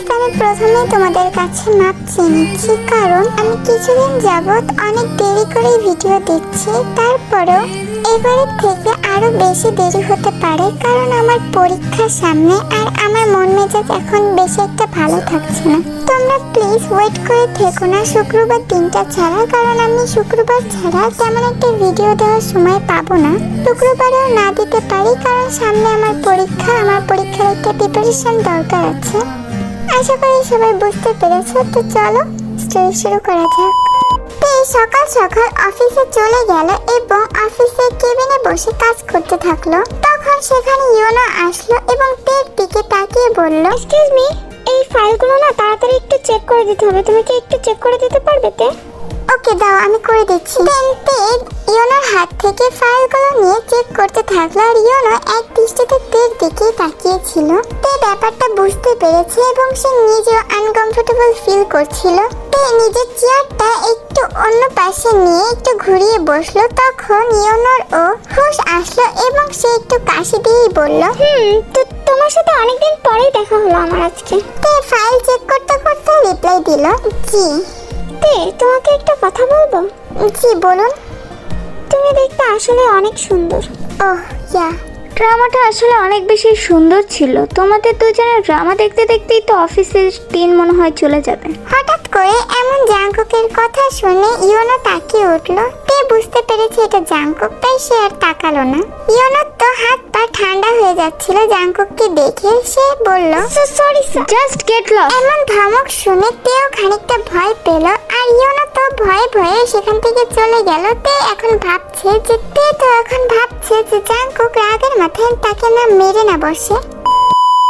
Guys আমি প্রথমে তোমাদের কাছে মাপ চেয়ে কারণ আমি কিছুদিন যাবত অনেক দেরি করে ভিডিও দিচ্ছি তারপরেও এবারের থেকে আরও বেশি দেরি হতে পারে, কারণ আমার পরীক্ষা সামনে আর আমার মন মেজাজ এখন বেশি একটা ভালো থাকছে না। তোমরা প্লিজ ওয়েট করে থেকো না, শুক্রবার দিনটা ছাড়া, কারণ আমি শুক্রবার ছাড়া তেমন একটা ভিডিও দেওয়ার সময় পাবো না। শুক্রবারেও না দিতে পারি, কারণ সামনে আমার পরীক্ষা, আমার পরীক্ষার একটা প্রিপারেশন দরকার আছে। আশা করি সবাই বুঝতে পেরেছ। তো চলো স্টোরি শুরু করা যাক। সকাল সকাল অফিসে চলে গেল এবং অফিসে কেবিনে বসে কাজ করতে থাকল। তখন সেখানে ইয়োনো আসলো এবং তের দিকে তাকিয়ে বলল এক্সকিউজ মি এই ফাইলগুলো না তাড়াতাড়ি একটু চেক করে দিতে হবে। তুমি কি একটু চেক করে দিতে পারবে তে? ওকে দাও, আমি করে দিচ্ছি। দেন তে ইয়োনোর হাত থেকে ফাইলগুলো নিয়ে চেক করতে থাকল আর ইয়োনো এক দৃষ্টিতে তের দিকে তাকিয়েছিল। তে ব্যাপারটা বুঝতে পেরেছে এবং সে নিজেও আনকমফোর্টেবল ফিল করছিল। তে নিজের চেয়ারটা একটু অন্য পাশে নিয়ে একটু ঘুরিয়ে বসল, তখন ইয়োনোর ও হুশ আসলো এবং সে একটু কাশি দিয়েই বলল, হুম, তো তোমার সাথে অনেকদিন পরেই দেখা হলো আমার আজকে। তে ফাইল চেক করতে করতে রিপ্লাই দিল, জি। তে তোমাকে একটা কথা বলব? জি বলুন। তুমি দেখতে আসলে অনেক সুন্দর। ওহ ইয়া। ড্রামাটা আসলে অনেক বেশি সুন্দর ছিল। তোমাদের দুজনের ড্রামা দেখতে দেখতেই তো অফিসের দিন মনে হয় চলে যাবে। হঠাৎ করে এমন জাঙ্কুকের কথা শুনে ইয়োনো তাকিয়ে উঠল। তে বুঝতে পেরেছে এটা জাঙ্কুক তাই সে আর তাকালো না। ইয়োনোর তো হাত পা ঠান্ডা হয়ে যাচ্ছিল জাঙ্কুককে দেখে। সে বলল sorry sir just get lost এমন ধমক শুনে তেও খানিকটা ভয় পেল আর ইয়োনো তো ভয়ে ভয়ে সেখান থেকে চলে গেল। তে এখন ভাবছে যে তে তো এখন ভাবছে যে জাঙ্কুক রাগের মাথায় তাকে না মেরে না বসে।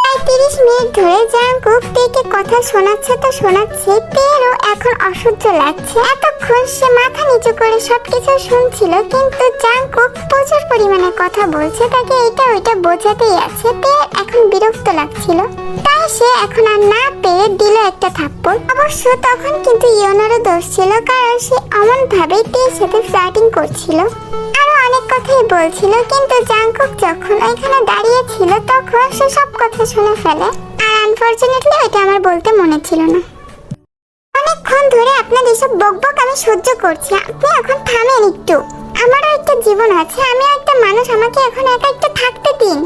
প্রায় তিরিশ মিনিট ধরে জাঙ্কুক তেকে কথা শোনাচ্ছে তো শোনাচ্ছে তেরও এখন অসহ্য লাগছে। এতক্ষণ সে মাথা নিচু করে সবকিছু শুনছিল, কিন্তু জাঙ্কুক প্রচুর পরিমাণে কথা বলছে, তাকে এটা ওইটা বোঝাতেই আছে তে এখন বিরক্ত লাগছিল। তাই সে এখন আর না পেরে দিল একটা থাপ্পড়। অবশ্য তখন কিন্তু ইয়নারও দোষ ছিল, কারণ সে অমন ভাবে তের সাথে ফ্লার্টিং করছিল। কথাই বলছিল, কিন্তু জাংকুক যখন ওইখানে দাঁড়িয়ে ছিল তখন সে সব কথা শুনে ফেলে। আর আনফরচুনেটলি ওইটা আমার বলতে মনে ছিল না। অনেকক্ষণ ধরে আপনার এসব বকবক আমি সহ্য করছি, আপনি এখন থামেন একটু। আমারও একটা জীবন আছে, আমি একটা মানুষ, আমাকে এখন একা একটু থাকতে দিন।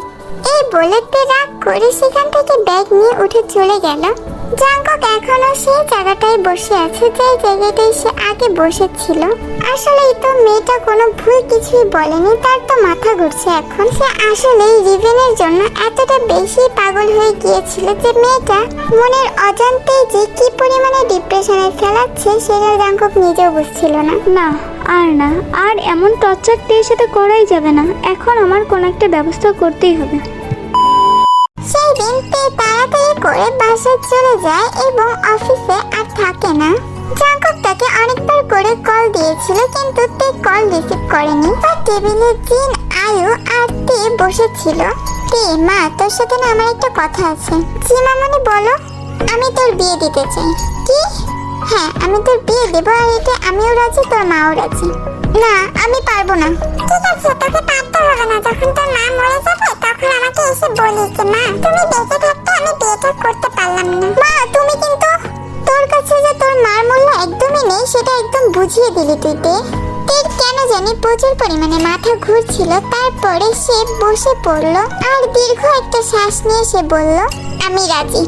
এই বলে রাগ করে সেখান থেকে ব্যাগ নিয়ে উঠে চলে গেল। জাঙ্কক এখনও সেই জায়গাটায় বসে আছে যেই জায়গাটায় সে আগে বসেছিল। আসলে তো মেয়েটা কোনো ভুল কিছুই বলেনি, তার তো মাথা ঘুরছে এখন। সে আসলে রিভেনের জন্য এতটা বেশি পাগল হয়ে গিয়েছিল যে মেয়েটা মনের অজান্তেই যে কি পরিমাণে ডিপ্রেশনে ফেলাচ্ছে সেটা জাঙ্কক নিজেও বুঝছিল না। না, আর না, আর এমন টর্চার তের সাথে করাই যাবে না। এখন আমার কোনো একটা ব্যবস্থা করতেই হবে। সেই দিন তে তাড়াতাড়ি করে বাসায় চলে যায় এবং অফিসে আর থাকে না। জাঙ্কক তাকে অনেকবার করে কল দিয়েছিল, কিন্তু তে কল রিসিভ করেনি। তার টেবিলে জিন, আয়ু আর তে বসেছিল। তে, মা, তোর সাথে না আমার একটা কথা আছে। জি, মামনি, বলো। আমি তোর বিয়ে দিতে চাই। কি? হ্যাঁ আমি তোর বিয়ে দেবো আর এতে আমিও রাজি, তোর মাও রাজি। না, আমি পারব না। ঠিক আছে, তোকে পারতে হবে না। যখন তোর মা মরে যাবে তখন আমাকে এসে বলিস মা, তুমি বেঁচে থাকতে আমি বিয়েটা করতে পারলাম না। মা, তুমি কিন্তু তোর কাছে যে তোর মার মূল্য একদমই নেই, সেটা একদম বুঝিয়ে দিলি তুই তে তের কেন জানি প্রচুর পরিমাণে মাথা ঘুরছিল, তারপরে সে বসে পড়ল আর দীর্ঘ একটা শ্বাস নিয়ে সে বলল, আমি রাজি।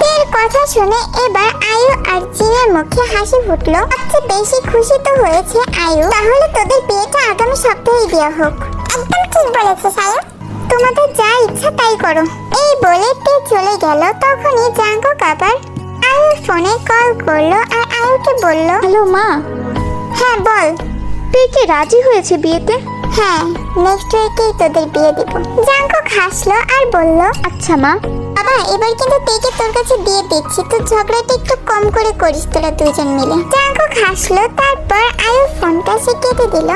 তের কথা শুনে এবার আয়ু আর জিনের মুখে হাসি ফুটলো। সবচেয়ে বেশি খুশি তো হয়েছে আয়ু। তাহলে তোদের বিয়েটা আগামী সপ্তাহেই দেওয়া হোক। একদম ঠিক বলেছে সায়ু তোমাদের যা ইচ্ছা তাই করো। এই বলে তে চলে গেল তখনই জাঙ্কুক আবার আয়ুর ফোনে কল করল আর আয়ুকে বলল হ্যালো মা। হ্যাঁ বল। তে কি রাজি হয়েছে বিয়েতে? হ্যাঁ নেক্সট উইকেই তোদের বিয়ে দিব। জাঙ্কুক হাসলো আর বলল আচ্ছা মা। বাবা এবার কিন্তু তেকে তোর কাছে দিয়ে দিচ্ছি তো ঝগড়াটা একটু কম করে করিস তোরা দুজন মিলে। জাঙ্কুক হাসলো তারপর আয়ু ফোনটা সে কেটে দিল।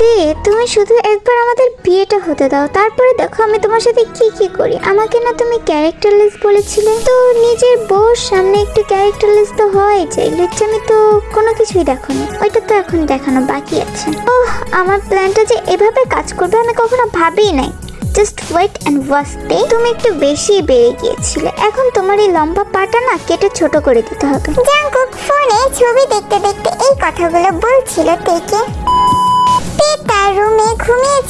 তে তুমি শুধু একবার আমাদের বিয়েটা হতে দাও। তারপরে দেখো আমি তোমার সাথে কি কি করি। আমাকে না তুমি ক্যারেক্টারলেস বলেছিলে। তো নিজের বউর সামনে একটু ক্যারেক্টারলেস তো হয় চাই। আমি তো কোনো কিছুই দেখোনি। ওইটা তো এখন দেখানো বাকি আছে। ওহ, আমার প্ল্যানটা যে এভাবে কাজ করবে আমি কখনো ভাবিই নাই। জাস্ট ওয়েট অ্যান্ড তে তুমি একটু বেশি বেড়ে গিয়েছিলে। এখন তোমার এই লম্বা পাটা না কেটে ছোট করে দিতে হবে। জাঙ্কুক ফোনে ছবি দেখতে দেখতে এই কথাগুলো বলছিল তেকে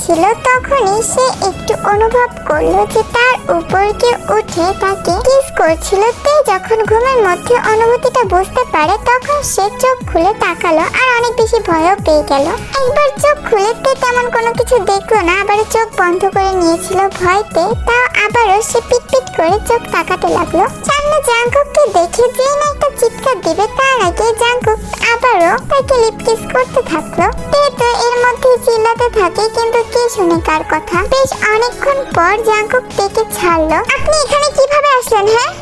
ঘুমিয়েছিল তখনই সে একটু অনুভব করল যে তার উপর কেউ উঠে তাকে কিস করছিল। তে যখন ঘুমের মধ্যে অনুভূতিটা বুঝতে পারে, তখন সে চোখ খুলে তাকালো আর অনেক বেশি ভয়ও পেয়ে গেল। একবার চোখ খুলে তে তেমন কোনো কিছু দেখল না, আবার চোখ বন্ধ করে নিয়েছিল ভয়তে। তাও আবারও সে পিটপিট করে চোখ তাকাতে লাগল। সামনে জাঙ্কুককে দেখে যেই না একটা চিৎকার দিবে, তার আগে জাঙ্কুক আবারও তাকে লিপ কিস করতে থাকল। তে তো এর মধ্যে চিল্লাতে থাকে, কিন্তু কে শুনে কার কথা। বেশ অনেকক্ষণ পর জাঙ্কুক তেকে ছাড়লো। আপনি এখানে কীভাবে আসলেন হ্যাঁ?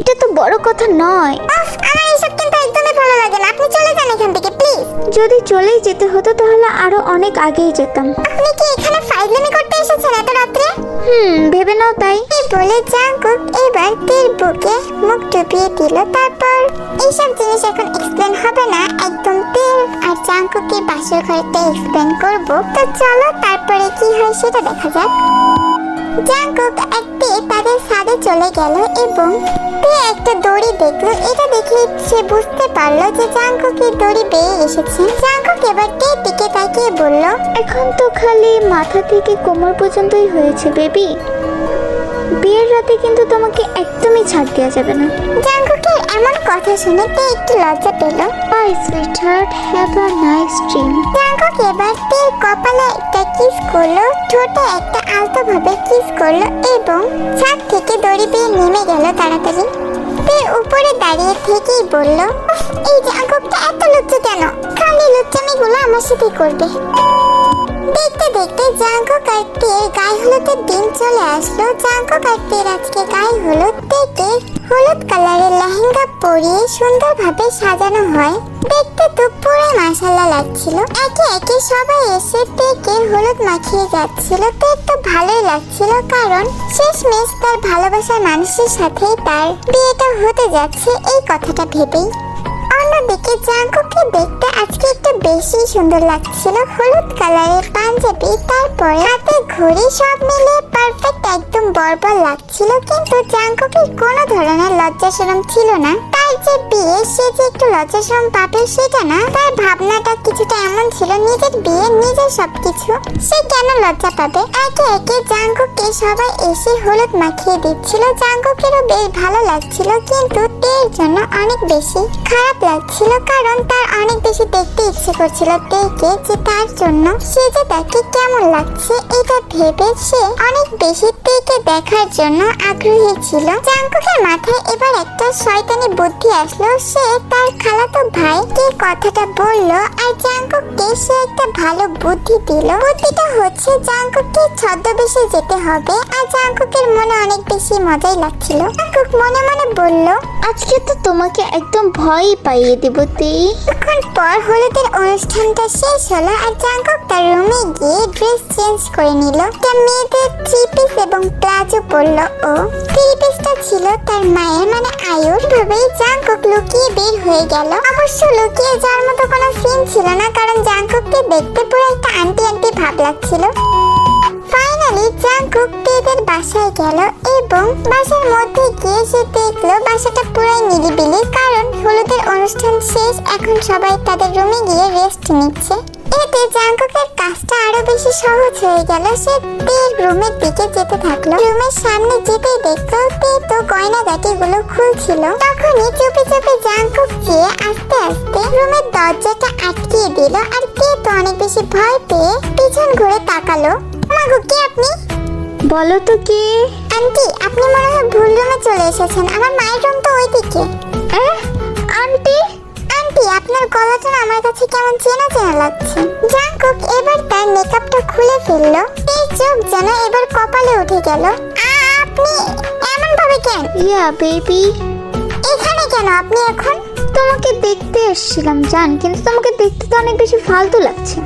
এটা তো বড় কথা নয়। উফ, আমার এসব কিন্তু একদমই ভালো লাগে না। আপনি চলে যান এখান থেকে প্লিজ। যদি চলেই যেতে হতো তাহলে আরও অনেক আগেই যেতাম। আপনি কি এখানে ফাইজলামি করতে এসেছেন এত রাত্রে? হুম ভেবে নাও তাই। এই বলে জাঙ্কুক এবার তের বুকে মুখ ডুবিয়ে দিল তারপর এইসব জিনিস এখন এক্সপ্লেন হবে জাঙ্কুকের বাসর ঘরটা এক্সপ্লেন করব। তো চলো তারপরে কি হয় সেটা দেখা যাক। জাঙ্কুক একটি তাদের ছাদে চলে গেল এবং তে একটা দড়ি দেখল। এটা দেখে সে বুঝতে পারল যে জাঙ্কুকের দড়ি বেয়ে এসেছে। জাঙ্কুক এবার তের দিকে তাকিয়ে বলল, এখন তো খালি মাথা থেকে কোমর পর্যন্তই হয়েছে, বেবি। বিয়ের রাতে কিন্তু তোমাকে একদমই ছাড় দেওয়া যাবে না। জাঙ্কুকের এমন কথা শুনে তে একটু লজ্জা পেল? Bye sweetheart have a nice dream Jungkook এবার তের কপালে একটা কিস করল ঠোঁটে একটা আলতো ভাবে কিস করল এবং ছাদ থেকে দড়ি পেয়ে নেমে গেল তাড়াতাড়ি। তের উপরে দাঁড়িয়ে থেকেই বলল "উফ, এই জাঙ্কুকটা এত লুচ্চু কেন? খালি লুচ্চামিগুলো আমার সাথে করবে। দেখতে দেখতে জাঙ্কুক আর গায়ে হলুদের দিন চলে আসলো। জাঙ্কুক আর তের আজকে গায়ে হলুদ থেকে হলুদ কালারের লেহেঙ্গা পরিয়ে সুন্দরভাবে সাজানো হয়। দেখতে তো পুরোই মাসাল্লা লাগছিল। একে একে সবাই এসে তেকে হলুদ মাখিয়ে যাচ্ছিল। তের তো ভালোই লাগছিল কারণ শেষমেশ তার ভালোবাসার মানুষের সাথেই তার বিয়েটা হতে যাচ্ছে, এই কথাটা ভেবেই। অন্যদিকে জাঙ্কুকে দেখতে আজকে একটু বেশি সুন্দর লাগছিল। হলুদ কালারের পাঞ্জাবি, তারপরে হাতে ঘড়ি সব মিলে পারফেক্ট একদম বর্বর লাগছিল। কিন্তু জাঙ্কুকের কোনো ধরনের লজ্জা শরম ছিল না। তার যে বিয়ে, সে যে একটু লজ্জা শরম পাবে সেটা না। তার ভাবনাটা কিছুটা এমন ছিল, নিজের বিয়ে, নিজের সবকিছু। সে কেন লজ্জা পাবে? একে একে জাঙ্কুককে সবাই এসে হলুদ মাখিয়ে দিচ্ছিল। জাঙ্কুকেরও বেশ ভালো লাগছিল, কিন্তু তের জন্য অনেক বেশি খারাপ লাগছিল কারণ তার অনেক বেশি দেখতে ইচ্ছে করছিল তেকে যে তার জন্য সে যে তাকে কেমন লাগছে এটা ভেবে সে অনেক বেশি তেকে দেখার জন্য আগ্রহী ছিল। জাঙ্কুকের মাথায় এবার একটা শয়তানি বুদ্ধি আসলো। সে তার খালাতো ভাইকে কথাটা বলল আর জাঙ্কুককে সে একটা ভালো বুদ্ধি দিল। বুদ্ধিটা হচ্ছে জাঙ্কুককে ছদ্মবেশে যেতে হবে আর জাঙ্কুকের মনে অনেক বেশি মজাই লাগছিল। জাঙ্কুক মনে মনে বলল আজকে তো তোমাকে একদম ভয়ই পাইয়ে দেব তুই কিছুক্ষণ পর হলুদের অনুষ্ঠানটা শেষ হলো আর জাঙ্কুক তার রুমে গিয়ে ড্রেস চেঞ্জ করে নিল। তার মেয়েদের থ্রি পিস এবং প্লাজো পরলো ও। থ্রি পিসটা ছিল তার মায়ের মানে আয়ুর। ভাবেই জাঙ্কুক লুকিয়ে বের হয়ে গেল। অবশ্য লুকিয়ে যাওয়ার মতো কোনো সিন ছিল না, কারণ জাঙ্কুককে দেখতে পুরো একটা আন্টি আন্টি ভাব লাগছিল। ফাইনালি জাঙ্কুক তেদের বাসায় গেল এবং বাসার মধ্যে গিয়ে সে দেখল বাসাটা পুরাই নিরিবিলি কারণ হলুদের অনুষ্ঠান শেষ, এখন সবাই তাদের রুমে গিয়ে রেস্ট নিচ্ছে। এতে জাঙ্কুকের কাজটা আরও বেশি সহজ হয়ে গেল। সে তের রুমের দিকে যেতে থাকল। রুমের সামনে যেতেই দেখল তে তো গয়না গুলো খুলছিল। তখনই চুপি চুপি জাঙ্কুক গিয়ে আস্তে আস্তে রুমের দরজাটা আটকিয়ে দিল। আর তে তো অনেক বেশি ভয় পেয়ে পিছন ঘুরে তাকালো। মাগো কে আপনি? বলো তো কে? আন্টি আপনি মনে হয় ভুল রুমে চলে এসেছেন। আমার মায়ের রুম তো ওইদিকে। আহ, আন্টি? আন্টি আপনার গলাটা না আমার কাছে কেমন চেনা চেনা লাগছে। জাঙ্কুক এবার তার মেকআপটা খুলে ফেলল। এই চোখ যেন এবার কপালে উঠে গেল। আপনি এমন ভাবে কেন? Yeah baby. এখানে কেন আপনি এখন? তোমাকে দেখতে এসেছিলাম জান। কিন্তু তোমাকে দেখতে তো অনেক বেশি ফালতু লাগছে।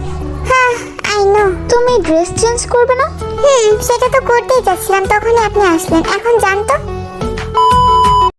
হ্যাঁ আই নো? তুমি ড্রেস চেঞ্জ করবে না? হুম সেটা তো করতেই যাচ্ছিলাম তখনই আপনি আসলেন। এখন জানতো